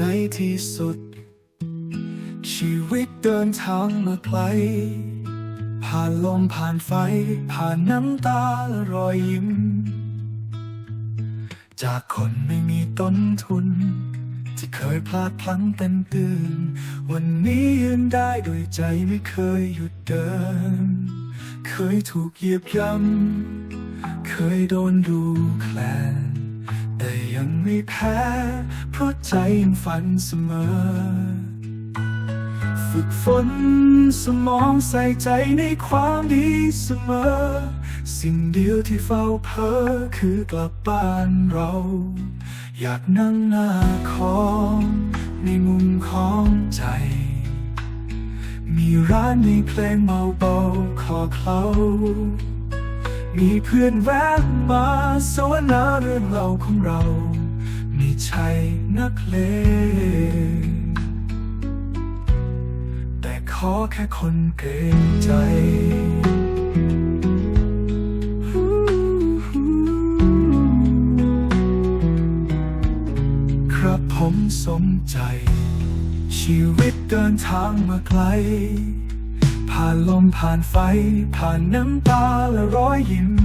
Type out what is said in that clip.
ในที่สุด ชีวิตเดินทางมาไกล ผ่านลมผ่านไฟ ผ่านน้ำตาและรอยยิ้ม จากคนไม่มีต้นทุน ที่เคยพลาดพลั้งเต็มตื่น วันนี้ยืนได้โดยใจไม่เคยหยุดเดิน เคยถูกเหยียบย่ำเคยโดนดูแคลน ยังไม่แพ้ เพราะใจยังฝันเสมอ ฝึกฝนสมองใส่ใจในความดีเสมอ สิ่งเดียวที่เฝ้าเพ้อคือกลับบ้านเรา อยากนั่งหน้าของในมุมของใจ มีร้านในเพลงเบาๆคอเคล้ามีเพื่อนแวะมาสวนาเรื่องเราของเรา ไม่ใช่นักเลงแต่ขอแค่คนเกรงใจครับผมสมใจ ชีวิตเดินทางมาไกล ผ่านลมผ่านไฟ ผ่านน้ำตาและรอยยิ้ม